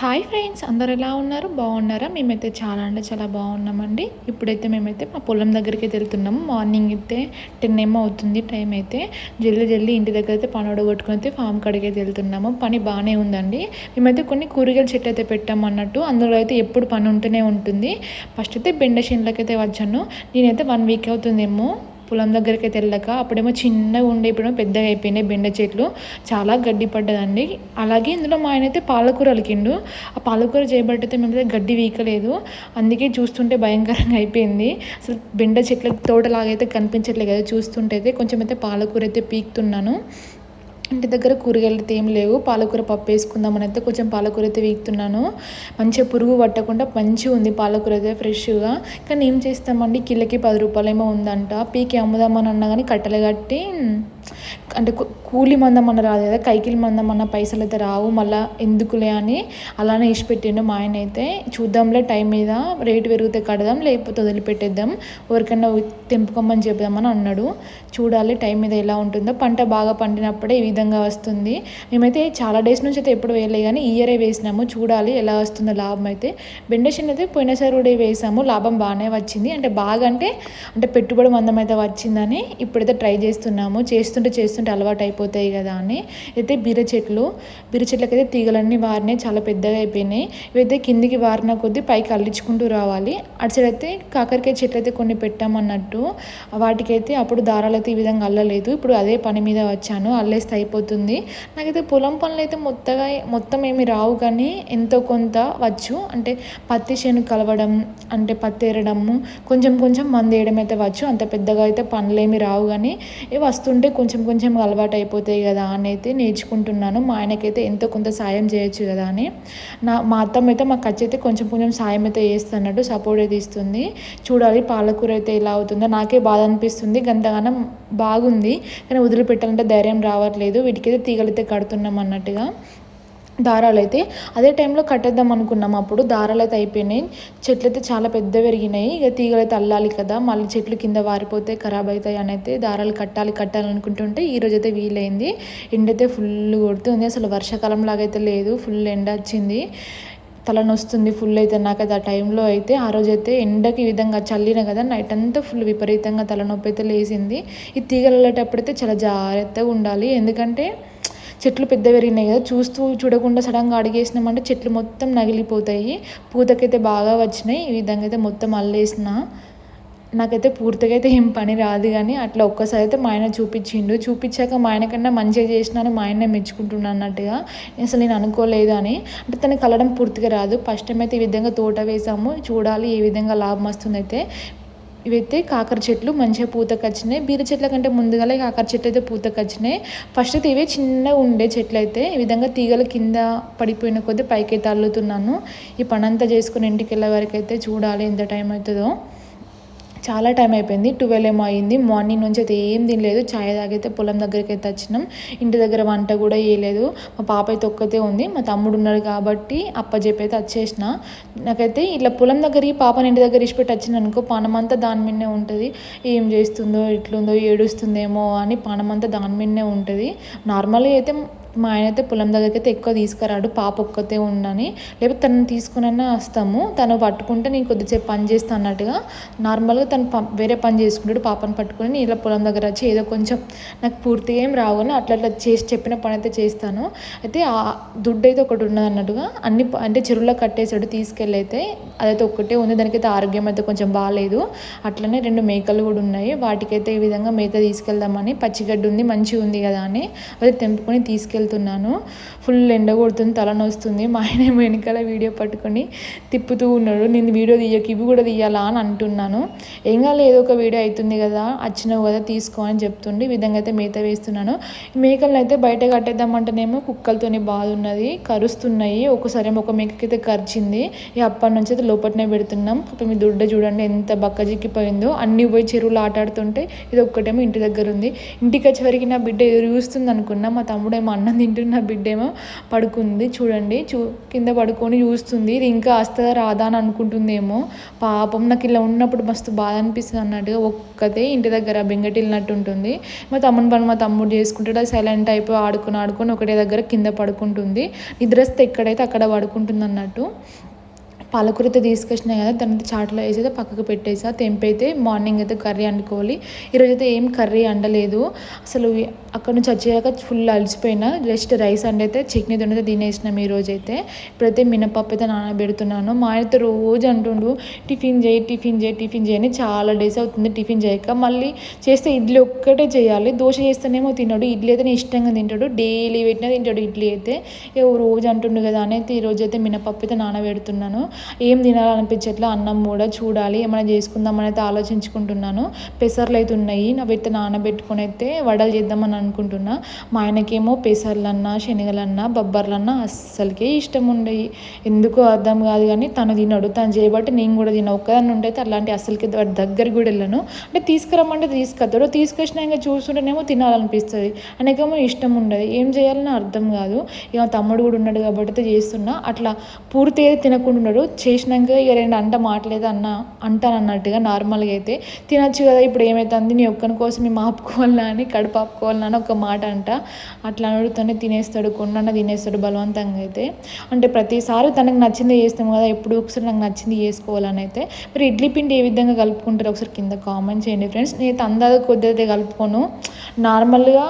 Hi friends అందరు ఎలా ఉన్నారు? బాగున్నారా? మేమైతే చాలా అంటే చాలా బాగున్నామండి. ఇప్పుడైతే మేమైతే మా పొలం దగ్గరికి వెళ్తున్నాము. మార్నింగ్ అయితే టెన్ ఏమో అవుతుంది టైం అయితే. జల్దీ జల్దీ ఇంటి దగ్గర అయితే పని ఒడగొట్టుకుని అయితే ఫామ్ కాడికి వెళ్తున్నాము. పని బాగానే ఉందండి. మేమైతే కొన్ని కూరగాయల చెట్లు అయితే పెట్టాము అన్నట్టు. అందులో అయితే ఎప్పుడు పని ఉంటూనే ఉంటుంది. ఫస్ట్ అయితే బెండ చేనులకి అయితే వచ్చాను. నేనైతే వన్ వీక్ అవుతుందేమో. పొలం దగ్గరికి అయితే వెళ్ళక అప్పుడేమో చిన్నగా ఉండే ఇప్పుడేమో పెద్దగా అయిపోయినాయి బెండ చెట్లు. చాలా గడ్డి పడ్డదండి. అలాగే ఇందులో మా ఆయన అయితే పాలకూర అలికిండు ఆ పాలకూర చేయబట్టితే అయితే గడ్డి వీకలేదు. అందుకే చూస్తుంటే భయంకరంగా అయిపోయింది. అసలు బెండ చెట్ల తోటలాగైతే కనిపించట్లేదు కదా చూస్తుంటే అయితే. కొంచెం అయితే పాలకూర అయితే పీకుతున్నాను. ఇంటి దగ్గర కూరగాయలు అయితే ఏం లేవు. పాలకూర పప్పు వేసుకుందామని అయితే కొంచెం పాలకూర అయితే వీక్తున్నాను మంచిగా పురుగు పట్టకుండా మంచిగా ఉంది పాలకూర అయితే ఫ్రెష్గా. కానీ ఏం చేస్తామండి? కిలోకి పది రూపాయలేమో ఉందంట. పీకి అమ్ముదామని అన్నా కానీ కట్టలు కట్టి అంటే కూలి మందం అన్న రాదు కదా కైకిలి మందం అన్న పైసలు అయితే రావు మళ్ళీ ఎందుకులే అని అలానే ఇచ్చిపెట్టిండు మా ఆయన అయితే. చూద్దాంలే టైం మీద రేటు పెరిగితే కడదాం లేకపోతే వదిలిపెట్టేద్దాం ఎవరికైనా తెంపుకోమని చెప్దామని అన్నాడు. చూడాలి టైం మీద ఎలా ఉంటుందో. పంట బాగా పండినప్పుడే ఈ విధంగా వస్తుంది. మేమైతే చాలా డేస్ నుంచి అయితే ఎప్పుడు వేయలే కానీ ఇయరే వేసినాము. చూడాలి ఎలా వస్తుందో లాభం అయితే. బెండేషన్ అయితే పోయినసారి కూడా వేసాము. లాభం బాగానే వచ్చింది. అంటే బాగా అంటే అంటే పెట్టుబడి మందం అయితే వచ్చిందని ఇప్పుడైతే ట్రై చేస్తున్నాము. చేస్తుంటే చేస్తుంటే అలవాటు అయిపోతాయి కదా అని అయితే బీర చెట్లు బీర చెట్లకైతే తీగలన్నీ వారినాయి చాలా పెద్దగా అయిపోయినాయి. ఇవైతే కిందికి వారిన కొద్దీ పైకి అల్లించుకుంటూ రావాలి. అటు సైడ్ అయితే కాకరకాయ చెట్లు అయితే కొన్ని పెట్టామన్నట్టు. వాటికైతే అప్పుడు దారాలు అయితే ఈ విధంగా అల్లలేదు. ఇప్పుడు అదే పని మీద వచ్చాను. అల్లేస్తే అయిపోతుంది. నాకైతే పొలం పనులు అయితే మొత్తగా మొత్తం ఏమి రావు కానీ ఎంతో కొంత వచ్చు. అంటే పత్తి చేను కలవడం అంటే పత్తి ఎరడము కొంచెం కొంచెం మంది వేయడం అయితే వచ్చు. అంత పెద్దగా అయితే పనులు ఏమి రావు కానీ ఇవి వస్తుంటే కొంచెం కొంచెం కొంచెం అలవాటు అయిపోతాయి కదా అని అయితే నేర్చుకుంటున్నాను. మా ఆయనకైతే ఎంతో కొంత సాయం చేయొచ్చు కదా అని. నా మా అత్తమ్మ అయితే మా ఖర్చు అయితే కొంచెం కొంచెం సాయం అయితే చేస్తున్నట్టు సపోర్ట్ అయితే ఇస్తుంది. చూడాలి పాలకూర అయితే ఎలా అవుతుందో. నాకే బాధ అనిపిస్తుంది. గంతగానం బాగుంది. కానీ వదిలిపెట్టాలంటే ధైర్యం రావట్లేదు. వీటికైతే తీగలైతే కడుతున్నాం అన్నట్టుగా. దారాలు అయితే అదే టైంలో కట్టేద్దాం అనుకున్నాం. అప్పుడు దారాలు అయితే అయిపోయినాయి. చెట్లు అయితే చాలా పెద్ద పెరిగినాయి. ఇక తీగలు అయితే అల్లాలి కదా. మళ్ళీ చెట్లు కింద వారిపోతే ఖరాబ్ అవుతాయి అని అయితే దారాలు కట్టాలి కట్టాలనుకుంటుంటే ఈ రోజు అయితే వీలైంది. ఎండ అయితే ఫుల్ కొడుతుంది. అసలు వర్షాకాలం లాగైతే లేదు. ఫుల్ ఎండ వచ్చింది. తలనొస్తుంది ఫుల్ అయితే నాకు అది ఆ టైంలో అయితే. ఆ రోజు అయితే ఎండకి విధంగా చల్లిన కదా నైట్ అంతా ఫుల్ విపరీతంగా తలనొప్పి అయితే లేసింది ఈ తీగలు వెళ్ళేటప్పుడైతే చాలా జాగ్రత్తగా ఉండాలి. ఎందుకంటే చెట్లు పెద్ద పెరిగినాయి కదా చూస్తూ చూడకుండా సడన్గా అడిగేసినామంటే చెట్లు మొత్తం నగిలిపోతాయి. పూతకైతే బాగా వచ్చినాయి ఈ విధంగా అయితే మొత్తం అల్లేసిన. నాకైతే పూర్తిగా అయితే ఏం పని రాదు కానీ అట్లా ఒక్కసారి అయితే మా ఆయన చూపించిండు. చూపించాక మా ఆయన కన్నా మంచిగా చేసినాను మా ఆయనే మెచ్చుకుంటున్నాను అన్నట్టుగా. అసలు నేను అనుకోలేదు అని. అంటే తనకి కలడం పూర్తిగా రాదు. ఫస్ట్ టైం అయితే ఈ విధంగా తోట వేసాము. చూడాలి ఏ విధంగా లాభం వస్తుంది అయితే ఇవైతే కాకర చెట్లు మంచిగా పూతకు వచ్చినాయి. బీర చెట్ల కంటే ముందుగానే కాకర చెట్లు అయితే పూతకు వచ్చినాయి. ఫస్ట్ అయితే ఇవే చిన్నగా ఉండే చెట్లు అయితే ఈ విధంగా తీగల కింద పడిపోయిన కొద్దీ పైకి అయితే అల్లుతున్నాను. ఈ పనంతా చేసుకుని ఇంటికి వెళ్ళే వరకు అయితే చూడాలి ఎంత టైం అవుతుందో. చాలా టైం అయిపోయింది. ట్వెల్వ్ ఏమో అయింది. మార్నింగ్ నుంచి అయితే ఏం తినలేదు. ఛాయ్ తాగైతే పొలం దగ్గరికి అయితే వచ్చినాం. ఇంటి దగ్గర వంట కూడా వేయలేదు మా పాప అయితే ఒక్కతే ఉంది. మా తమ్ముడు ఉన్నాడు కాబట్టి అప్పజెప్పి అయితే వచ్చేసిన. నాకైతే ఇట్లా పొలం దగ్గరికి పాపని ఇంటి దగ్గర ఇచ్చిపెట్టి వచ్చిన అనుకో పనమంతా దాని మీదనే ఉంటుంది. ఏం చేస్తుందో ఎట్లుందో ఏడుస్తుందేమో అని పనమంతా దాని మీదనే ఉంటుంది. నార్మల్గా అయితే మా ఆయన అయితే పొలం దగ్గరికి అయితే ఎక్కువ తీసుకురాడు పాప ఒక్కతే ఉండని. లేకపోతే తను తీసుకునన్నా వస్తాము. తను పట్టుకుంటే నేను కొద్దిసేపు పని చేస్తాను అన్నట్టుగా నార్మల్గా తను వేరే పని చేసుకుంటాడు పాపను పట్టుకొని నేను ఇలా పొలం దగ్గర వచ్చి ఏదో కొంచెం నాకు పూర్తిగా ఏం రావు అని అట్లా అట్లా చేసి చెప్పిన పని అయితే చేస్తాను. అయితే ఆ దుడ్డు అయితే ఒకటి ఉన్నది అన్నట్టుగా అన్ని అంటే చెరువులో కట్టేసాడు తీసుకెళ్ళి అయితే అదైతే ఒక్కటే ఉంది. దానికైతే ఆరోగ్యం అయితే కొంచెం బాగాలేదు అట్లనే రెండు మేకలు కూడా ఉన్నాయి. వాటికైతే ఈ విధంగా మేత తీసుకెళ్దామని పచ్చిగడ్డి ఉంది మంచిగా ఉంది కదా అని అది తెంపుకొని తీసుకెళ్తాను. వెళ్తున్నాను. ఫుల్ ఎండ కొడుతుంది తలనొస్తుంది మా ఆయన వెనకాల వీడియో పట్టుకొని తిప్పుతూ ఉన్నాడు. నేను వీడియో తీయకి ఇవి కూడా తీయాలా అని అంటున్నాను. ఏం కాదు ఏదో ఒక వీడియో అవుతుంది కదా వచ్చినావు కదా తీసుకో అని చెప్తుండే. ఈ విధంగా అయితే మేత వేస్తున్నాను. మేకలను అయితే బయట కట్టేద్దామంటేనేమో కుక్కలతోనే బాధ ఉన్నది కరుస్తున్నాయి. ఒకసారి ఒక మేకకైతే అయితే కరిచింది. ఇక అప్పటి నుంచి అయితే లోపలనే పెడుతున్నాం. మీ దుడ్డ చూడండి ఎంత బక్కజిక్కిపోయిందో అన్ని పోయి చెరువులు ఆటాడుతుంటే ఇది ఒక్కటేమో ఇంటి దగ్గర ఉంది. ఇంటికి వచ్చేవరకు నా బిడ్డ ఎదురు చూస్తుంది అనుకున్నా. మా తమ్ముడేమో అన్న అన్నం అన్నం తింటున్న బిడ్డేమో పడుకుంది. చూడండి చూ కింద పడుకొని చూస్తుంది. ఇది ఇంకా వస్తుందా రాదా అని అనుకుంటుందేమో. పాపం నాకు ఇలా ఉన్నప్పుడు మస్తు బాధ అనిపిస్తుంది అన్నట్టుగా ఒక్కతే ఇంటి దగ్గర బెంగటిల్లినట్టు ఉంటుంది. మా తమ్ముని పని మా తమ్ముడు చేసుకుంటాడు. అది సైలెంట్ అయిపోయి ఆడుకుని ఆడుకొని ఒకటే దగ్గర కింద పడుకుంటుంది. నిద్రస్తే ఎక్కడైతే అక్కడ పడుకుంటుంది అన్నట్టు. పాలకూరతో అయితే తీసుకొచ్చినా కదా దాని చాట్లో వేసి అయితే పక్కకు పెట్టేసా తెంపైతే మార్నింగ్ అయితే కర్రీ వండుకోవాలి. ఈరోజు అయితే ఏం కర్రీ వండలేదు. అసలు అక్కడ నుంచి వచ్చేయాక ఫుల్ అలసిపోయినా. జస్ట్ రైస్ అండ్ అయితే చట్నీ అయితే తినేసినాం ఈరోజు అయితే ఇప్పుడైతే మినపప్పు అయితే నానబెడుతున్నాను. మా ఆయనతో రోజు అంటుండు టిఫిన్ చేయి టిఫిన్ చేయి టిఫిన్ చేయని చాలా డేస్ అవుతుంది టిఫిన్ చేయక. మళ్ళీ చేస్తే ఇడ్లీ ఒక్కటే చేయాలి. దోశ చేస్తేనేమో తినడు ఇడ్లీ అయితే ఇష్టంగా తింటాడు డైలీ పెట్టినా తింటాడు ఇడ్లీ అయితే. రోజు అంటుండు కదా అని అయితే ఈరోజు అయితే మినపప్పు అయితే నానబెడుతున్నాను. ఏం తినాలనిపించట్లే? అన్నం కూడా చూడాలి ఏమైనా చేసుకుందామని అయితే ఆలోచించుకుంటున్నాను. పెసర్లు అయితే ఉన్నాయి అయితే నానబెట్టుకుని అయితే వడలు చేద్దామని అనుకుంటున్నా. మా ఆయనకేమో పెసర్లన్నా శనగలన్నా బొబ్బర్లన్నా అస్సలకే ఇష్టం ఉండేవి ఎందుకో అర్థం కాదు కానీ తను తినడు. తను చేయబట్టి నేను కూడా తిన ఒక్కదాన్ని ఉంటే అలాంటి అస్సలకి దగ్గరికి కూడా వెళ్ళను. అంటే తీసుకురమ్మంటే తీసుకొస్తాడు. తీసుకొచ్చినా ఇంకా చూస్తుంటేనేమో తినాలనిపిస్తుంది. అనేకేమో ఇష్టం ఉండదు ఏం చేయాలని అర్థం కాదు. ఇక తమ్ముడు కూడా ఉన్నాడు కాబట్టి చేస్తున్నా. అట్లా పూర్తిగా తినకుండా ఉన్నాడు. చేసినాక ఇక రెండు అంట మాట్లేదు అన్న అంటాను అన్నట్టుగా నార్మల్గా అయితే తినచ్చు కదా ఇప్పుడు ఏమవుతుంది నీ ఒక్కని కోసం మేము ఆపుకోవాలా అని కడుపు ఆపుకోవాలా అని ఒక మాట అంట. అట్లా అడుగుతూనే తినేస్తాడు కొండన్న తినేస్తాడు బలవంతంగా అయితే. అంటే ప్రతిసారి తనకు నచ్చింది చేస్తాం కదా ఎప్పుడు ఒకసారి నాకు నచ్చింది చేసుకోవాలని అయితే. మీరు ఇడ్లీ పిండి ఏ విధంగా కలుపుకుంటారో ఒకసారి కింద కామెంట్ చేయండి ఫ్రెండ్స్. నేను అందాజ కొద్దిగా కలుపుకోను. నార్మల్గా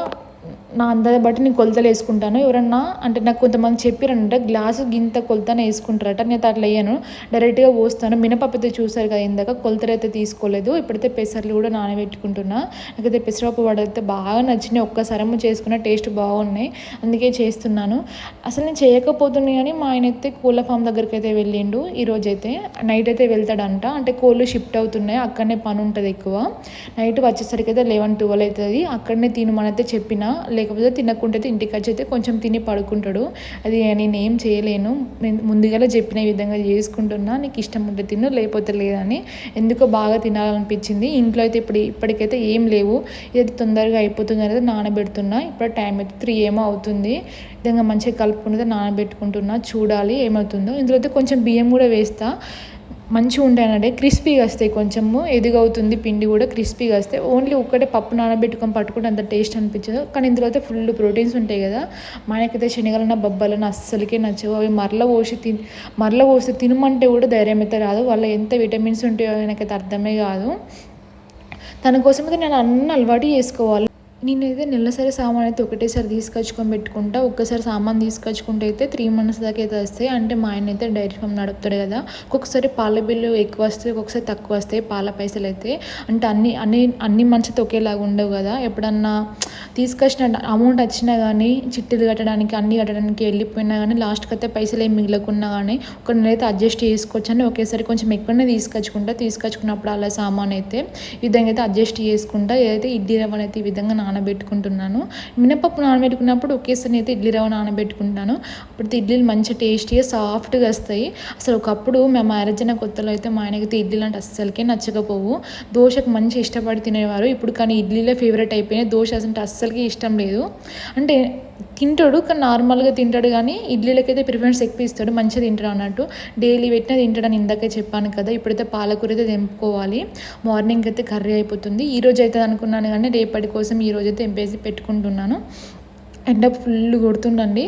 నా అందాజ బట్టి నేను కొలతలు వేసుకుంటాను. ఎవరన్నా అంటే నాకు కొంతమంది చెప్పారంటే గ్లాసు గింత కొలతనే వేసుకుంటారట నేను అట్లా వేయను. డైరెక్ట్గా పోస్తాను. మినపప్పు చూసారు కదా ఇందాక కొలతలు అయితే తీసుకోలేదు. ఇప్పుడైతే పెసర్లు కూడా నానబెట్టుకుంటున్నా. నాకైతే పెసరపప్పు వడ అయితే బాగా నచ్చినాయి. ఒక్కసారి చేసుకున్న టేస్ట్ బాగున్నాయి. అందుకే చేస్తున్నాను. అసలు నేను చేయకపోతున్నాయి కానీ మా ఆయన అయితే కోళ్ళ ఫామ్ దగ్గరికి అయితే వెళ్ళిండు. ఈరోజు అయితే నైట్ అయితే వెళ్తాడంట. అంటే కోళ్ళు షిఫ్ట్ అవుతున్నాయి. అక్కడనే పని ఉంటుంది ఎక్కువ. నైట్ వచ్చేసరికి అయితే లెవెన్ ట్వెల్వ్ అవుతుంది. అక్కడనే తినమనైతే చెప్పిన. లేకపోతే తినకుంటే ఇంటికి వచ్చి అయితే కొంచెం తిని పడుకుంటాడు. అది నేను ఏం చేయలేను. ముందుగా చెప్పిన విధంగా చేసుకుంటున్నా. నీకు ఇష్టం ఉంటే తిను లేకపోతే లేదని ఎందుకో బాగా తినాలనిపించింది. ఇంట్లో అయితే ఇప్పుడు ఇప్పటికైతే ఏం లేవు. ఇది తొందరగా అయిపోతుంది అనేది నానబెడుతున్నా. ఇప్పుడు టైం అయితే త్రీ ఏమో అవుతుంది. విధంగా మంచిగా కలుపుకుంటే నానబెట్టుకుంటున్నా. చూడాలి ఏమవుతుందో. ఇందులో అయితే కొంచెం బియ్యం కూడా వేస్తా. మంచిగా ఉంటాయనంటే క్రిస్పీగా వస్తాయి కొంచెము ఎదుగవుతుంది పిండి కూడా క్రిస్పీగా వస్తాయి ఓన్లీ ఒక్కటే పప్పు నానబెట్టుకొని పట్టుకుంటే అంత టేస్ట్ అనిపించదు. కానీ ఇందులో అయితే ఫుల్ ప్రోటీన్స్ ఉంటాయి కదా. మనకైతే శనగలన్న బొబ్బలన్న అస్సలకే నచ్చవు. అవి మరల పోసి తిని మరల పోసి తినమంటే కూడా ధైర్యం అయితే రాదు. వాళ్ళ ఎంత విటమిన్స్ ఉంటాయో నాకైతే అర్థమే కాదు. తన కోసం అయితే నేను అన్ని అలవాటు చేసుకోవాలి. నేనైతే నెలసరి సామాన్ అయితే ఒకటేసారి తీసుకొచ్చుకొని పెట్టుకుంటా ఒక్కసారి సామాన్ తీసుకొచ్చుకుంటే అయితే త్రీ మంత్స్ దాకా అయితే వస్తాయి. అంటే మా ఆయన అయితే డైరీ ఫామ్ నడుపుతాడు కదా ఒక్కొక్కసారి పాల బిల్లు ఎక్కువ వస్తాయి ఒక్కొక్కసారి తక్కువ వస్తాయి పాల పైసలు అయితే. అంటే అన్ని అన్ని అన్ని మంచితో ఒకేలాగా ఉండవు కదా. ఎప్పుడన్నా తీసుకొచ్చిన అమౌంట్ వచ్చినా కానీ చిట్టీలు కట్టడానికి అన్ని కట్టడానికి వెళ్ళిపోయినా కానీ లాస్ట్కి అయితే పైసలు ఏమి మిగలకున్నా కానీ ఒక నెల అయితే అడ్జస్ట్ చేసుకోవచ్చు అని ఒకేసారి కొంచెం ఎక్కువనే తీసుకొచ్చుకుంటా. తీసుకొచ్చుకున్నప్పుడు అలా సామాన్ అయితే ఈ విధంగా అయితే అడ్జస్ట్ చేసుకుంటా. ఏదైతే ఇడ్లీ రవ్వ అయితే ఈ విధంగా నానబెట్టుకుంటున్నాను. మినపప్పు నానబెట్టుకున్నప్పుడు ఒకేసారి అయితే ఇడ్లీ రవ్వ నానబెట్టుకుంటాను. అప్పుడు ఇడ్లీలు మంచి టేస్టీగా సాఫ్ట్గా వస్తాయి. అసలు ఒకప్పుడు మా మ్యారేజ్ అయిన కొత్తలో అయితే మా ఆయనకైతే ఇడ్లీలు అంటే అస్సలకే నచ్చకపోవు. దోశకు మంచి ఇష్టపడి తినేవారు. ఇప్పుడు కానీ ఇడ్లీలే ఫేవరెట్ అయిపోయినాయి. దోశ అంటే అస్సలకి ఇష్టం లేదు. అంటే తింటాడు కానీ నార్మల్గా తింటాడు కానీ ఇడ్లీలకైతే ప్రిఫరెన్స్ ఎక్కువ ఇస్తాడు మంచిగా తింటాడు అన్నట్టు. డైలీ పెట్టినా తింటాడని ఇందాకే చెప్పాను కదా ఇప్పుడైతే పాలకూర అయితే తెంపుకోవాలి. మార్నింగ్ అయితే కర్రీ అయిపోతుంది. ఈ రోజు అయితే అనుకున్నాను కానీ రేపటి కోసం ఈ రోజు అయితే తెంపేసి పెట్టుకుంటున్నాను. ఎండ ఫుల్ కొడుతుండండి.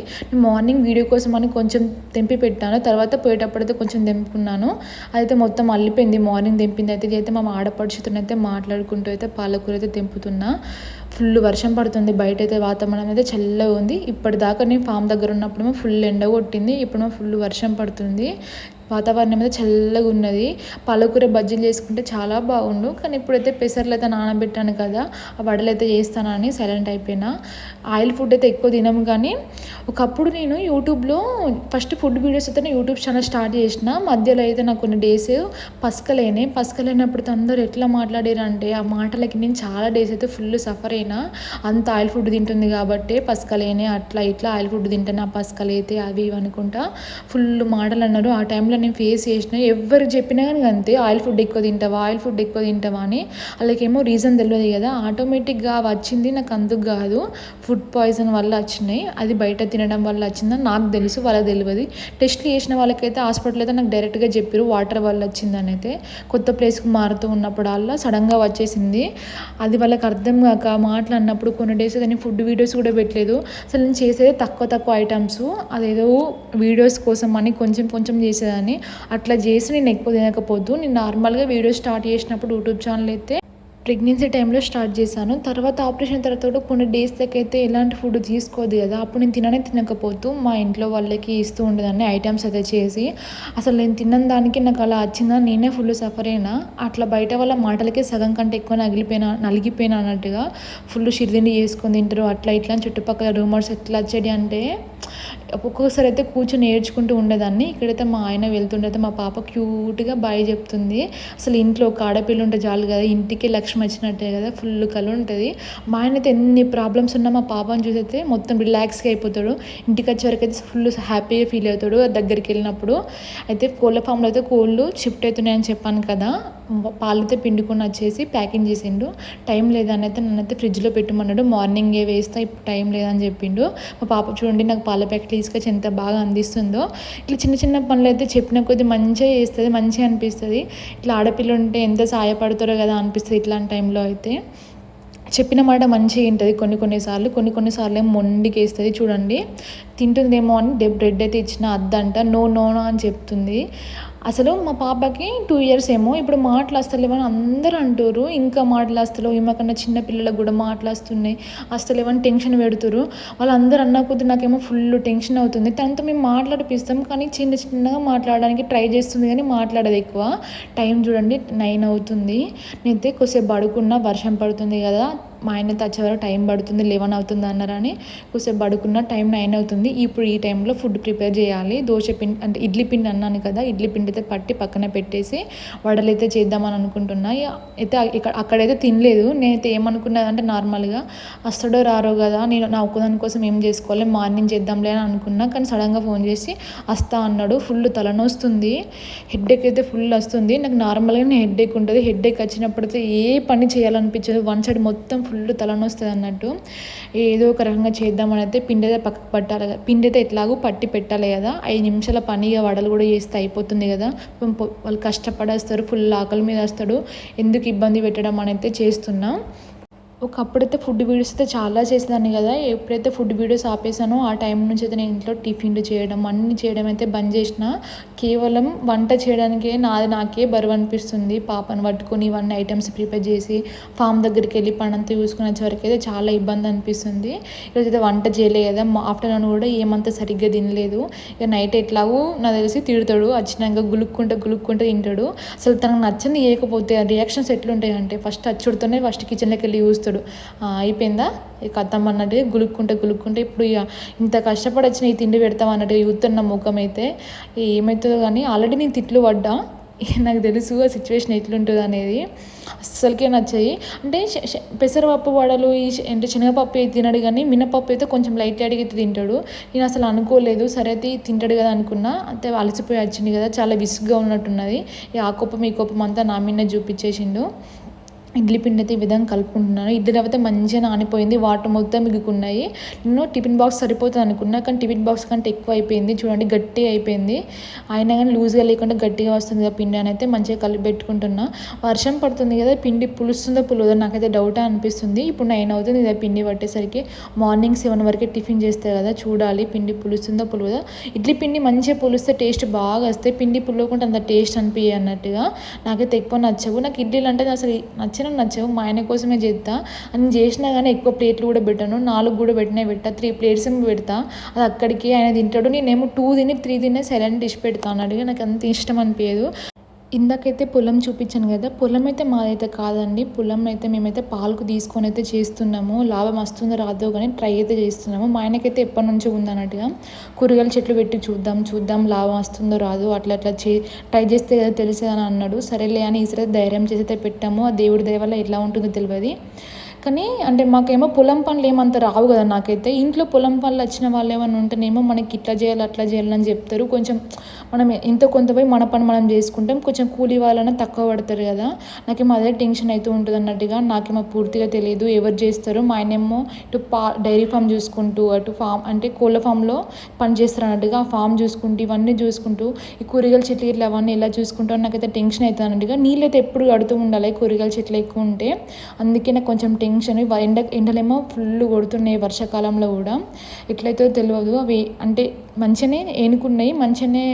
మార్నింగ్ వీడియో కోసం అని కొంచెం తెంపి పెట్టాను. తర్వాత పోయేటప్పుడు కొంచెం తెంపుకున్నాను. అయితే మొత్తం అల్లిపోయింది. మార్నింగ్ తెంపింది అయితే అయితే మా ఆడపడుచుతోనైతే అయితే మాట్లాడుకుంటూ అయితే పాలకూర అయితే తెంపుతున్నా. ఫుల్ వర్షం పడుతుంది. బయట అయితే వాతావరణం అయితే చల్లగా ఉంది. ఇప్పటిదాకా నేను ఫామ్ దగ్గర ఉన్నప్పుడేమో ఫుల్ ఎండ కొట్టింది. ఇప్పుడేమో ఫుల్ వర్షం పడుతుంది. వాతావరణం అయితే చల్లగా ఉన్నది. పాలకూర బజ్జీలు చేసుకుంటే చాలా బాగుండు. కానీ ఇప్పుడైతే పెసర్లు అయితే నానబెట్టాను కదా ఆ వడలు అయితే చేస్తానని సైలెంట్ అయిపోయినా. ఆయిల్ ఫుడ్ అయితే ఎక్కువ తినము కానీ ఒకప్పుడు నేను యూట్యూబ్లో ఫస్ట్ ఫుడ్ వీడియోస్ అయితే యూట్యూబ్ ఛానల్ స్టార్ట్ చేసిన. మధ్యలో అయితే నాకు కొన్ని డేస్ పసకలేనే పసకలేనప్పుడు అందరూ ఎట్లా మాట్లాడారంటే ఆ మాటలకి నేను చాలా డేస్ అయితే ఫుల్ సఫర్ అయినా. అంత ఆయిల్ ఫుడ్ తింటుంది కాబట్టి పసకలేనే అట్లా ఇట్లా ఆయిల్ ఫుడ్ తింటాను ఆ పసకలు అయితే అవి ఇవి అనుకుంటా. ఫుల్ మాటలు అన్నారు. ఆ టైంలో నేను ఫేస్ చేసిన ఎవరు చెప్పినా కానీ అంతే. ఆయిల్ ఫుడ్ ఎక్కువ తింటావా? ఆయిల్ ఫుడ్ ఎక్కువ తింటావా? అని వాళ్ళకేమో రీజన్ తెలియదు కదా. ఆటోమేటిక్గా వచ్చింది నాకు అందుకు కాదు. ఫుడ్ పాయిజన్ వల్ల వచ్చినాయి. అది బయట తినడం వల్ల వచ్చిందని నాకు తెలుసు వాళ్ళకి తెలియదు. టెస్ట్లు చేసిన వాళ్ళకైతే హాస్పిటల్ అయితే నాకు డైరెక్ట్గా చెప్పారు వాటర్ వల్ల వచ్చిందని అయితే. కొత్త ప్లేస్కి మారుతూ ఉన్నప్పుడల్లా సడన్గా వచ్చేసింది. అది వాళ్ళకి అర్థం కాక మాట్లాడినప్పుడు కొన్ని డేస్ దాన్ని ఫుడ్ వీడియోస్ కూడా పెట్టలేదు. అసలు నేను చేసేది తక్కువ తక్కువ ఐటమ్స్ అదేదో వీడియోస్ కోసం అని కొంచెం కొంచెం చేసేదాన్ని. అట్లా చేసి నేను ఎక్కువ తినకపోద్దు నేను నార్మల్గా వీడియో స్టార్ట్ చేసినప్పుడు యూట్యూబ్ ఛానల్ అయితే ప్రెగ్నెన్సీ టైంలో స్టార్ట్ చేశాను. తర్వాత ఆపరేషన్ తర్వాత కూడా కొన్ని డేస్ దాకా అయితే ఎలాంటి ఫుడ్ తీసుకోదు కదా అప్పుడు నేను తిననే తినకపోతూ మా ఇంట్లో వాళ్ళకి ఇస్తూ ఉండేదాన్ని ఐటమ్స్ అయితే చేసి. అసలు నేను తిన్న దానికి నాకు అలా వచ్చిందా నేనే ఫుల్ సఫర్ అయినా? అట్లా బయట వాళ్ళ మాటలకే సగం కంటే ఎక్కువ నగిలిపోయినా నలిగిపోయినా అన్నట్టుగా ఫుల్ షిరిదిండి చేసుకొని తింటారు. అట్లా ఇట్లా చుట్టుపక్కల రూమర్స్ ఎట్లా వచ్చేది అంటే ఒక్కొక్కసారి అయితే కూర్చొని నేర్చుకుంటూ ఉండేదాన్ని. ఇక్కడైతే మా ఆయన వెళ్తుండే మా పాప క్యూట్గా బాయ్ చెప్తుంది. అసలు ఇంట్లో ఒక ఆడపిల్ల ఉంటే చాలు కదా ఇంటికి లక్ష్మి వచ్చినట్టే కదా ఫుల్ కలు ఉంటుంది. మా ఆయన అయితే ఎన్ని ప్రాబ్లమ్స్ ఉన్నా మా పాపని చూసైతే మొత్తం రిలాక్స్గా అయిపోతాడు. ఇంటికి వచ్చే వరకు అయితే ఫుల్ హ్యాపీగా ఫీల్ అవుతాడు దగ్గరికి వెళ్ళినప్పుడు. అయితే కోళ్ళ ఫామ్లో అయితే కోళ్ళు షిఫ్ట్ అవుతున్నాయని చెప్పాను కదా పాలైతే పిండుకొని వచ్చేసి ప్యాకింగ్ చేసిండు. టైం లేదని అయితే నన్నైతే ఫ్రిడ్జ్లో పెట్టమన్నాడు. మార్నింగే వేస్తా ఇప్పుడు టైం లేదని చెప్పిండు. మా పాప చూడండి నాకు పాల ప్యాకెట్ తీసుకొచ్చి ఎంత బాగా అందిస్తుందో. ఇట్లా చిన్న చిన్న పనులు అయితే చెప్పిన కొద్ది మంచిగా చేస్తుంది మంచిగా అనిపిస్తుంది. ఇట్లా ఆడపిల్ల ఉంటే ఎంత సాయపడతారో కదా అనిపిస్తుంది. ఇట్లా ఇట్లాంటి టైంలో అయితే చెప్పిన మాట మంచిగా ఉంటుంది కొన్ని కొన్నిసార్లు కొన్ని కొన్నిసార్లు ఏమో మొండికేస్తుంది. చూడండి తింటుందేమో అని బ్రెడ్ అయితే ఇచ్చిన అద్దంట. నో నో అని చెప్తుంది. అసలు మా పాపకి టూ ఇయర్స్ ఏమో ఇప్పుడు మాటలు వస్తలేవని అందరూ అంటారు ఇంకా మాటలు వస్తలేవు ఈమెకన్నా చిన్న పిల్లలకు కూడా మాటలు వస్తున్నాయి వస్తలేవని టెన్షన్ పెడుతురు వాళ్ళందరూ అన్న కొద్ది నాకేమో ఫుల్ టెన్షన్ అవుతుంది. తనతో మేము మాట్లాడిపిస్తాం కానీ చిన్న చిన్నగా మాట్లాడడానికి ట్రై చేస్తుంది కానీ మాట్లాడదు ఎక్కువ. టైం చూడండి నైన్ అవుతుంది. నేనైతే కొద్దిసేపు పడుకున్న వర్షం పడుతుంది కదా. మా ఆయన వచ్చేవారు టైం పడుతుంది లెవెన్ అవుతుంది అన్నారని కొద్దిసేపు పడుకున్న టైం నైన్ అవుతుంది. ఇప్పుడు ఈ టైంలో ఫుడ్ ప్రిపేర్ చేయాలి. దోశ పిండి అంటే ఇడ్లీ పిండి అన్నాను కదా ఇడ్లీ పిండి అయితే పట్టి పక్కన పెట్టేసి వడలు అయితే చేద్దామని అనుకుంటున్నా. అయితే ఇక్కడ అక్కడైతే తినలేదు. నేనైతే ఏమనుకున్నా అంటే నార్మల్గా వస్తాడో రారో కదా నేను నా ఒక్కదాని కోసం ఏం చేసుకోవాలి మార్నింగ్ చేద్దాంలే అని అనుకున్నా. కానీ సడన్గా ఫోన్ చేసి వస్తా అన్నాడు. ఫుల్ తలనొస్తుంది. హెడ్ఏక్ అయితే ఫుల్ వస్తుంది. నాకు నార్మల్గా హెడ్ఏక్ ఉంటుంది. హెడ్ఏక్ వచ్చినప్పుడైతే ఏ పని చేయాలనిపించదు. వన్ సైడ్ మొత్తం ఫుల్ తలనొస్తుంది అన్నట్టు. ఏదో ఒక రకంగా చేద్దామని అయితే పిండి అయితే పక్కకు పట్టాలి కదా పిండి అయితే ఎట్లాగో పట్టి పెట్టాలి కదా. ఐదు నిమిషాల పనిగా వడలు కూడా చేస్తే అయిపోతుంది కదా. వాళ్ళు కష్టపడేస్తారు ఫుల్ ఆకలి మీద వస్తాడు ఎందుకు ఇబ్బంది పెట్టడం అని అయితే చేస్తున్నాం. ఒకప్పుడైతే ఫుడ్ వీడియోస్ అయితే చాలా చేసేదాన్ని కదా. ఎప్పుడైతే ఫుడ్ వీడియోస్ ఆపేసానో ఆ టైం నుంచి అయితే నేను ఇంట్లో టిఫిన్లు చేయడం అన్నీ చేయడం అయితే బంద్ చేసిన. కేవలం వంట చేయడానికే నాది నాకే బరువు అనిపిస్తుంది. పాపను పట్టుకొని ఇవన్నీ ఐటమ్స్ ప్రిపేర్ చేసి ఫామ్ దగ్గరికి వెళ్ళి పనంతా చూసుకుని వచ్చేవరకు అయితే చాలా ఇబ్బంది అనిపిస్తుంది. ఈరోజు అయితే వంట చేయలే కదా. ఆఫ్టర్నూన్ కూడా ఏమంతా సరిగ్గా తినలేదు. ఇక నైట్ ఎట్లాగూ నాకు తెలిసి తిడతాడు. వచ్చినాక గులుక్కుంటే గులుక్కుంటే తింటాడు. అసలు తనకు నచ్చింది చేయకపోతే రియాక్షన్స్ ఎట్లుంటాయి అంటే ఫస్ట్ అచ్చుడితోనే ఫస్ట్ కిచెన్లోకి వెళ్ళి చూస్తాడు. చేస్తాడు. అయిపోయిందా? కథం అన్నట్టు గులుక్కుంటే గులుక్కుంటే ఇప్పుడు ఇక ఇంత కష్టపడి వచ్చిన ఈ తిండి పెడతాం అన్నట్టు యూతున్న ముఖం అయితే ఏమవుతుందో కానీ ఆల్రెడీ నేను తిట్లు పడ్డా. నాకు తెలుసు ఆ సిచ్యువేషన్ ఎట్లుంటుంది అనేది. అస్సలకే నచ్చాయి అంటే పెసరపప్పు వడలు ఈ అంటే శనగపప్పు అయితే తినడు కానీ మినపప్పు అయితే కొంచెం లైట్ అడిగి తింటాడు. నేను అసలు అనుకోలేదు. సరే అయితే తింటాడు కదా అనుకున్నా. అంతే అలసిపోయి వచ్చింది కదా. చాలా విసుగ్గా ఉన్నట్టున్నది. ఆ కోపం ఈ కోపం అంతా నా మీద చూపించేసిండు. ఇడ్లీ పిండి అయితే ఈ విధంగా కలుపుకుంటున్నాను ఇడ్లీ రవ్వ అయితే మంచిగా నానిపోయింది. వాటర్ మొత్తం మిగుకున్నాయి నేను టిఫిన్ బాక్స్ సరిపోతుంది అనుకున్నా కానీ టిఫిన్ బాక్స్ కంటే ఎక్కువ అయిపోయింది. చూడండి గట్టి అయిపోయింది. అయినా కానీ లూజ్గా లేకుండా గట్టిగా వస్తుంది కదా పిండి అని అయితే మంచిగా కలిపి పెట్టుకుంటున్నా. వర్షం పడుతుంది కదా పిండి పులుస్తుందో పులుదో నాకైతే డౌటే అనిపిస్తుంది. ఇప్పుడు నైన్ అవుతుంది ఇదే పిండి పట్టేసరికి. మార్నింగ్ సెవెన్ వరకే టిఫిన్ చేస్తే కదా చూడాలి పిండి పులుస్తుందో పులుదో ఇడ్లీ పిండి మంచిగా పులిస్తే టేస్ట్ బాగా వస్తాయి. పిండి పులవకుండా అంత టేస్ట్ అనిపించే అన్నట్టుగా. నాకైతే ఎక్కువ నచ్చవు. నాకు ఇడ్లీలు అంటే అసలు నచ్చ నచ్చినా నచ్చవు మా ఆయన కోసమే చేస్తా అని చేసినా కానీ ఎక్కువ ప్లేట్లు కూడా పెట్టాను నాలుగు కూడా పెట్టినా పెట్టా త్రీ ప్లేట్స్ ఏమో పెడతా. అది అక్కడికి ఆయన తింటాడు నేనేమో టూ తిని త్రీ తినే సైలెంట్ డిష్ పెడతాను అడిగి నాకు అంత ఇష్టం అనిపించదు ఇందాకైతే పొలం చూపించాను కదా పొలం అయితే మాదైతే కాదండి. పొలం అయితే మేమైతే పాలకు తీసుకొని అయితే చేస్తున్నాము. లాభం వస్తుందో రాదో కానీ ట్రై అయితే చేస్తున్నాము. మా ఆయనకైతే ఎప్పటి నుంచో ఉందన్నట్టుగా కూరగాయల చెట్లు పెట్టి చూద్దాం చూద్దాం లాభం వస్తుందో రాదో అట్లా అట్లా చే ట్రై చేస్తే కదా తెలిసేదని అన్నాడు. సరేలే అని ఈసారి ధైర్యం చేసి అయితే పెట్టాము. ఆ దేవుడి దయ వల్ల ఎట్లా ఉంటుందో తెలియదు కానీ అంటే మాకేమో పొలం పనులు ఏమంత రావు కదా నాకైతే. ఇంట్లో పొలం పనులు వచ్చిన వాళ్ళు ఏమైనా ఉంటేనేమో మనకి ఇట్లా చేయాలి అట్లా చేయాలని అని చెప్తారు. కొంచెం మనం ఎంత కొంత పోయి మన పని మనం చేసుకుంటాం. కొంచెం కూలి వాళ్ళని తక్కువ పడతారు కదా. నాకేమో అదే టెన్షన్ అవుతూ ఉంటుంది అన్నట్టుగా నాకేమో పూర్తిగా తెలియదు. ఎవరు చేస్తారు మా ఆయనేమో ఇటు పా డైరీ ఫామ్ చూసుకుంటూ అటు ఫామ్ అంటే కోళ్ళ ఫామ్లో పని చేస్తారు అన్నట్టుగా. ఆ ఫామ్ చూసుకుంటూ ఇవన్నీ చూసుకుంటూ ఈ కూరగాయల చెట్లు ఇట్లా అవన్నీ ఎలా చూసుకుంటూ నాకైతే టెన్షన్ అవుతుంది అన్నట్టుగా. నీళ్ళు అయితే ఎప్పుడు కడుతూ ఉండాలి కూరగాయల చెట్లు ఎక్కువ ఉంటే. అందుకే నాకు కొంచెం టెన్షన్ ఎండ ఎండలేమో ఫుల్ కొడుతున్నాయి వర్షాకాలంలో కూడా. ఎట్లయితే తెలియదు అవి అంటే మంచిగానే ఏనుకున్నాయి మంచిగానే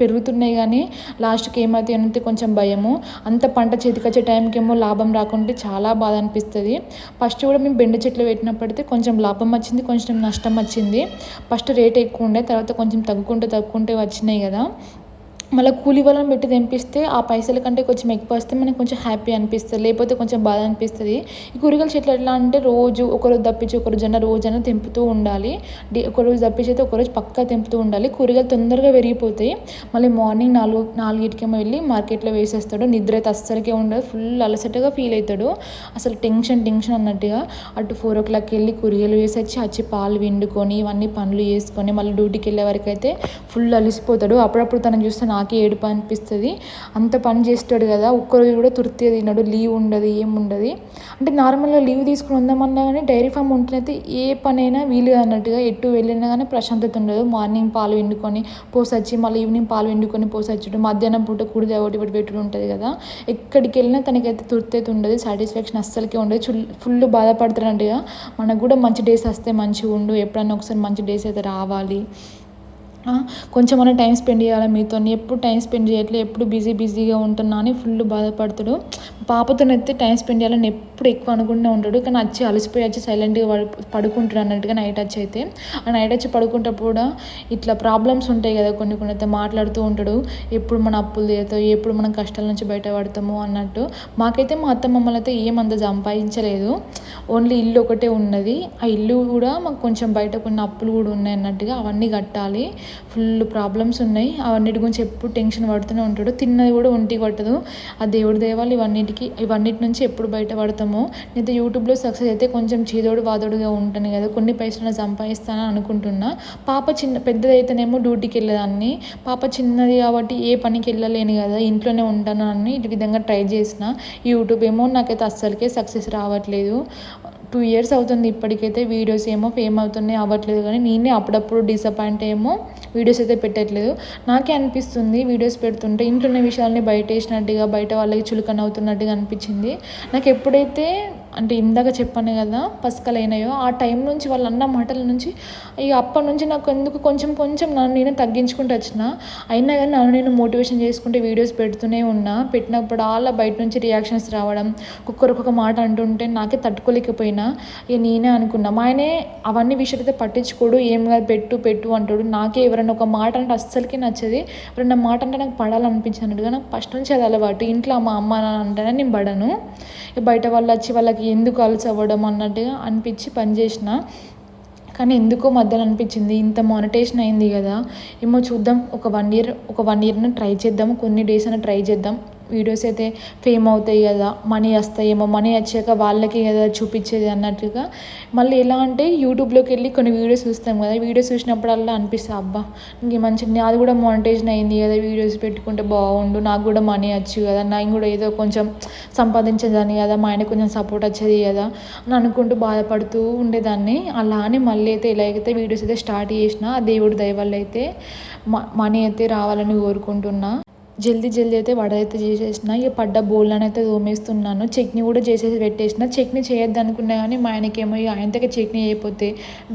పెరుగుతున్నాయి కానీ లాస్ట్కి ఏమవుతాయి అంటే కొంచెం భయము. అంత పంట చేతికొచ్చే టైంకేమో టైంకి ఏమో లాభం రాకుంటే చాలా బాధ అనిపిస్తుంది. ఫస్ట్ కూడా మేము బెండ చెట్లు పెట్టినప్పటికీ కొంచెం లాభం వచ్చింది కొంచెం నష్టం వచ్చింది. ఫస్ట్ రేట్ ఎక్కువ ఉండే తర్వాత కొంచెం తగ్గుకుంటే తగ్గుకుంటే వచ్చినాయి కదా. మళ్ళీ కూలి వాళ్ళని పెట్టి తెంపిస్తే ఆ పైసల కంటే కొంచెం ఎక్కువ వస్తే మనకు కొంచెం హ్యాపీ అనిపిస్తుంది. లేకపోతే కొంచెం బాధ అనిపిస్తుంది. ఈ కూరగాయల చెట్లు ఎట్లా అంటే రోజు ఒకరోజు తప్పించి ఒకరోజు అన్న రోజైనా తెంపుతూ ఉండాలి. డే ఒకరోజు తప్పించి అయితే ఒకరోజు పక్కా తెంపుతూ ఉండాలి. కూరగాయలు తొందరగా పెరిగిపోతాయి. మళ్ళీ మార్నింగ్ నాలుగు నాలుగింటికేమో వెళ్ళి మార్కెట్లో వేసేస్తాడు. నిద్ర అయితే అస్సలకే ఉండదు. ఫుల్ అలసటగా ఫీల్ అవుతాడు అసలు టెన్షన్ టెన్షన్ అన్నట్టుగా అటు ఫోర్ ఓ క్లాక్కి వెళ్ళి కూరగాయలు వేసి వచ్చి వచ్చి పాలు విండుకొని ఇవన్నీ పనులు చేసుకొని మళ్ళీ డ్యూటీకి వెళ్ళే వరకు అయితే ఫుల్ అలసిపోతాడు. అప్పుడప్పుడు తనని చూస్తే నాకే ఏడుపు అనిపిస్తుంది. అంత పని చేస్తాడు కదా ఒక్కరోజు కూడా తృప్తిగా తిన్నాడు లీవ్ ఉండదు ఏం ఉండదు. అంటే నార్మల్గా లీవ్ తీసుకుని ఉందామన్నా కానీ డైరీ ఫామ్ ఉంటేనైతే ఏ పనైనా వీలు అన్నట్టుగా ఎటు వెళ్ళినా కానీ ప్రశాంతత ఉండదు. మార్నింగ్ పాలు ఎండుకొని పోసొచ్చి మళ్ళీ ఈవినింగ్ పాలు ఎండుకొని పోసొచ్చుడు. మధ్యాహ్నం పూట కుడిది ఒకటి ఒకటి పెట్టుడు ఉంటుంది కదా. ఎక్కడికి వెళ్ళినా తనకైతే తృప్తి అయితే ఉండదు సాటిస్ఫాక్షన్ అస్సలకే ఉండదు. చుల్ ఫుల్ బాధపడుతున్నట్టుగా మనకు కూడా మంచి డేస్ వస్తే మంచిగా ఉండు ఎప్పుడన్నా ఒకసారి మంచి డేస్ అయితే రావాలి. కొంచెం అన్న టైం స్పెండ్ చేయాలి మీతో ఎప్పుడు టైం స్పెండ్ చేయట్లేదు ఎప్పుడు బిజీ బిజీగా ఉంటున్నా అని ఫుల్ బాధపడతాడు. పాపతోనైతే టైం స్పెండ్ చేయాలని ఎప్పుడు ఎక్కువ అనుకుంటూనే ఉంటాడు. కానీ వచ్చి అలసిపోయి వచ్చి సైలెంట్గా పడు పడుకుంటాడు అన్నట్టుగా నైట్ వచ్చి అయితే. ఆ నైట్ వచ్చి పడుకుంటప్పుడు కూడా ఇట్లా ప్రాబ్లమ్స్ ఉంటాయి కదా కొన్ని కొన్ని అయితే మాట్లాడుతూ ఉంటాడు. ఎప్పుడు మన అప్పులు తీరుతావు ఎప్పుడు మనం కష్టాల నుంచి బయటపడతాము అన్నట్టు. మాకైతే మా అత్త మమ్మల్ని అయితే ఏమంత సంపాదించలేదు. ఓన్లీ ఇల్లు ఒకటే ఉన్నది. ఆ ఇల్లు కూడా మాకు కొంచెం బయట కొన్ని అప్పులు కూడా ఉన్నాయి అన్నట్టుగా అవన్నీ కట్టాలి. ఫుల్ ప్రాబ్లమ్స్ ఉన్నాయి. అవన్నిటి గురించి ఎప్పుడు టెన్షన్ పడుతూనే ఉంటాడు. తిన్నది కూడా ఒంటికి పట్టదు. ఆ దేవుడి దేవాలు ఇవన్నిటికి ఇవన్నిటి నుంచి ఎప్పుడు బయటపడతామో. నేనైతే యూట్యూబ్లో సక్సెస్ అయితే కొంచెం చీదోడు వాదోడుగా ఉంటాను కదా. కొన్ని పైసలు సంపాదిస్తానని అనుకుంటున్నా. పాప చిన్న పెద్దదైతేనేమో డ్యూటీకి వెళ్ళేదాన్ని. పాప చిన్నది కాబట్టి ఏ పనికి వెళ్ళలేను కదా. ఇంట్లోనే ఉంటాను అని ఈ విధంగా ట్రై చేసిన. యూట్యూబ్ ఏమో నాకైతే అస్సలకే సక్సెస్ రావట్లేదు. టూ ఇయర్స్ అవుతుంది ఇప్పటికైతే వీడియోస్ ఏమో ఫేమ్ అవుతున్నాయి అవ్వట్లేదు కానీ నేనే అప్పుడప్పుడు డిసప్పాయింట్ ఏమో వీడియోస్ అయితే పెట్టట్లేదు. నాకే అనిపిస్తుంది వీడియోస్ పెడుతుంటే ఇంట్లో ఉన్న విషయాల్ని బయట వేసినట్టుగా బయట వాళ్ళకి చులకన అవుతున్నట్టుగా అనిపించింది. నాకు ఎప్పుడైతే అంటే ఇందాక చెప్పాను కదా పసకలైనాయో ఆ టైం నుంచి వాళ్ళు అన్న మాటల నుంచి ఇక అప్పటి నుంచి నాకు ఎందుకు కొంచెం కొంచెం నన్ను నేను తగ్గించుకుంటూ వచ్చిన. అయినా కానీ నన్ను నేను మోటివేషన్ చేసుకుంటే వీడియోస్ పెడుతూనే ఉన్నా. పెట్టినప్పుడు అలా బయట నుంచి రియాక్షన్స్ రావడం ఒక్కొక్కరు ఒక్కొక్క మాట అంటుంటే నాకే తట్టుకోలేకపోయినా. ఇక నేనే అనుకున్నా. మా ఆయనే అవన్నీ విషయాలైతే పట్టించుకోడు. ఏం కాదు పెట్టు పెట్టు అంటాడు. నాకే ఎవరైనా ఒక మాట అంటే అస్సలకి నచ్చది. ఎవరైనా మాట అంటే నాకు పడాలనిపించింది అన్నట్టుగా నాకు ఫస్ట్ నుంచి అది అలవాటు. ఇంట్లో మా అమ్మ నాన్న అంటేనే నేను పడను. బయట వాళ్ళు వచ్చి వాళ్ళకి ఎందుకు అలసవ్వడం అవ్వడం అన్నట్టుగా అనిపించి పనిచేసిన కానీ ఎందుకో మధ్యలో అనిపించింది ఇంత మానిటేషన్ అయింది కదా. ఏమో చూద్దాం ఒక వన్ ఇయర్ ఒక వన్ ఇయర్ని ట్రై చేద్దాం కొన్ని డేస్ అయినా ట్రై చేద్దాం. వీడియోస్ అయితే ఫేమ్ అవుతాయి కదా మనీ వస్తాయేమో మనీ వచ్చాక వాళ్ళకి కదా చూపించేది అన్నట్టుగా. మళ్ళీ ఎలా అంటే యూట్యూబ్లోకి వెళ్ళి కొన్ని వీడియోస్ చూస్తాం కదా వీడియోస్ చూసినప్పుడల్లా అనిపిస్తుంది అబ్బా ఇంక మంచి నాది కూడా మానిటేషన్ అయింది కదా వీడియోస్ పెట్టుకుంటే బాగుండు నాకు కూడా మనీ వచ్చు కదా నాకు కూడా ఏదో కొంచెం సంపాదించేదాన్ని కదా మా ఆయన కొంచెం సపోర్ట్ వచ్చేది కదా అని అనుకుంటూ బాధపడుతూ ఉండేదాన్ని. అలా అని మళ్ళీ అయితే ఇలా అయితే వీడియోస్ అయితే స్టార్ట్ చేసిన ఆ దేవుడి దయ అయితే మనీ అయితే రావాలని కోరుకుంటున్నా. జల్దీ జల్దీ అయితే వడ అయితే చేసేసిన. ఇక పడ్డ బోళ్ళని అయితే తోమేస్తున్నాను. చట్నీ కూడా చేసేసి పెట్టేసిన. చట్నీ చేయొద్దు అనుకున్నా కానీ మా ఆయనకేమో ఇక ఆయనతోకే చట్నీ అయిపోతే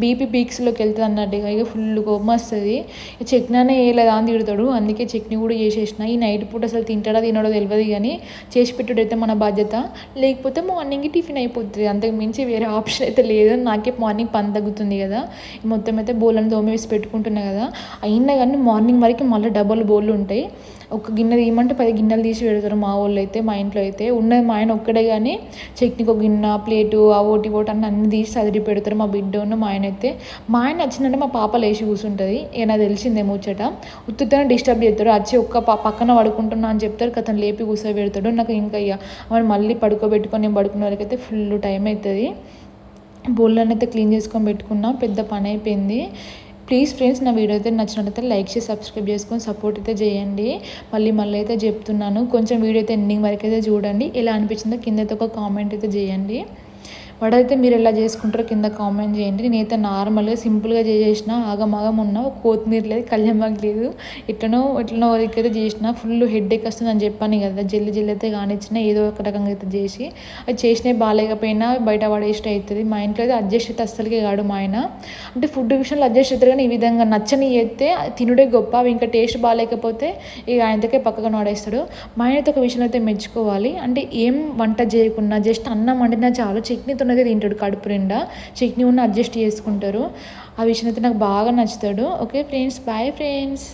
బీపీ పీక్స్లోకి వెళ్తుంది అన్నట్టుగా ఇక. ఫుల్ కోపం వస్తుంది. ఇక చట్నీ అనే వేయలేదా అని తిడతాడు. అందుకే చట్నీ కూడా చేసేసిన. ఈ నైట్ పూట అసలు తింటాడో తినడో తెలియదు కానీ చేసి పెట్టుడైతే మన బాధ్యత. లేకపోతే మార్నింగ్ టిఫిన్ అయిపోతుంది. అంతకు మించి వేరే ఆప్షన్ అయితే లేదు. నాకే మార్నింగ్ పని తగ్గుతుంది కదా. మొత్తం అయితే బోళ్ళని తోమేసి పెట్టుకుంటున్నా కదా. అయినా కానీ మార్నింగ్ వరకు మళ్ళీ డబల్ బోళ్ళు ఉంటాయి. ఒక ఒక గిన్నె తీయమంటే పది గిన్నెలు తీసి పెడతారు మా వాళ్ళు అయితే మా ఇంట్లో అయితే. ఉన్నది మా ఆయన ఒక్కడే కానీ చట్నీకి ఒక గిన్నె ప్లేటు ఆ ఓటి ఓటి అన్నీ అన్ని తీసి చదివి పెడతారు మా బిడ్డ ఉన్న మా ఆయన అయితే. మా ఆయన వచ్చిందంటే మా పాప లేచి కూర్చుంటుంది. ఇక నాకు తెలిసిందే ముచ్చట. ఉత్తుతోనే డిస్టర్బ్ చేస్తాడు వచ్చి ఒక్క పక్కన పడుకుంటున్నా అని చెప్తారు. కథను లేపి కూర్చోబెడతాడు. నాకు ఇంకా ఇక ఆమెను మళ్ళీ పడుకోబెట్టుకొని నేను పడుకునే వరకు అయితే ఫుల్ టైం అవుతుంది బోళ్ళని అయితే క్లీన్ చేసుకొని పెట్టుకున్నా. పెద్ద పని అయిపోయింది. ప్లీజ్ ఫ్రెండ్స్ నా వీడియో అయితే నచ్చినట్లయితే లైక్ చేసి సబ్స్క్రైబ్ చేసుకొని సపోర్ట్ అయితే చేయండి. మళ్ళీ మళ్ళీ అయితే చెప్తున్నాను. కొంచెం వీడియో అయితే ఎండింగ్ వరకు అయితే చూడండి. ఎలా అనిపించిందో కింద అయితే ఒక కామెంట్ అయితే చేయండి. వడైతే మీరు ఎలా చేసుకుంటారో కింద కామెంట్ చేయండి. నేనైతే నార్మల్గా సింపుల్గా చేసేసిన ఆగమాగం ఉన్న కొత్తిమీర లేదు కళ్యామాకు లేదు. ఎట్లనో ఎట్లనో అయితే చేసిన ఫుల్ హెడ్ ఎక్ వస్తుంది అని చెప్పాను కదా. జల్లి జల్లి అయితే కానిచ్చిన ఏదో ఒక రకంగా అయితే చేసి. అది చేసినవి బాగాలేకపోయినా బయట పడేసిన అవుతుంది. మా ఇంట్లో అయితే అడ్జస్ట్ అయితే అస్సలకే కాడు మా ఆయన. అంటే ఫుడ్ విషయంలో అడ్జస్ట్ అవుతారు కానీ ఈ విధంగా నచ్చని అయితే తినుడే గొప్ప. అవి ఇంకా టేస్ట్ బాగాలేకపోతే ఇక ఆయనతోకే పక్కగా నోడేస్తాడు మా ఆయనతో ఒక విషయం అయితే మెచ్చుకోవాలి. అంటే ఏం వంట చేయకుండా జస్ట్ అన్నం వండినా చాలు చట్నీతో ఉన్నదే తింటాడు కడుపు నిండా? చట్నీ ఉన్న అడ్జస్ట్ చేసుకుంటారు. ఆ విషయం అయితే నాకు బాగా నచ్చుతాడు. Okay friends. Boy friends